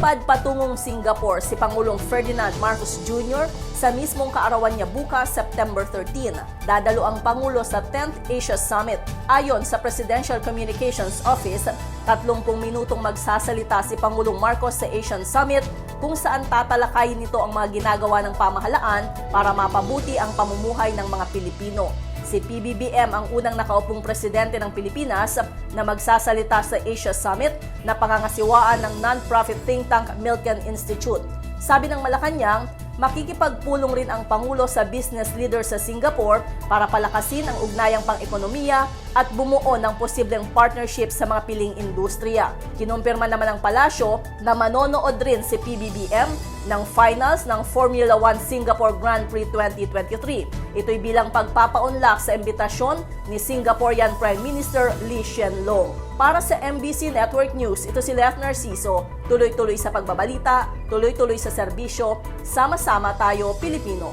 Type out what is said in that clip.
Lilipad patungong Singapore si Pangulong Ferdinand Marcos Jr. sa mismong kaarawan niya bukas September 13. Dadalo ang Pangulo sa 10th Asia Summit. Ayon sa Presidential Communications Office, 30 minutong magsasalita si Pangulong Marcos sa Asian Summit kung saan tatalakayin nito ang mga ginagawa ng pamahalaan para mapabuti ang pamumuhay ng mga Pilipino. Si PBBM ang unang nakaupong presidente ng Pilipinas na magsasalita sa Asia Summit na pangangasiwaan ng non-profit think tank Milken Institute. Sabi ng Malacanang, makikipagpulong rin ang Pangulo sa business leader sa Singapore para palakasin ang ugnayang pang-ekonomiya at bumuo ng posibleng partnership sa mga piling industriya. Kinumpirma naman ng palasyo na manonood rin si PBBM ng finals ng Formula 1 Singapore Grand Prix 2023. Ito'y bilang pagpapaunlak sa imbitasyon ni Singaporean Prime Minister Lee Hsien Loong. Para sa MBC Network News, ito si Lef Narciso, tuloy-tuloy sa pagbabalita, tuloy-tuloy sa serbisyo, sama-sama tayo Pilipino.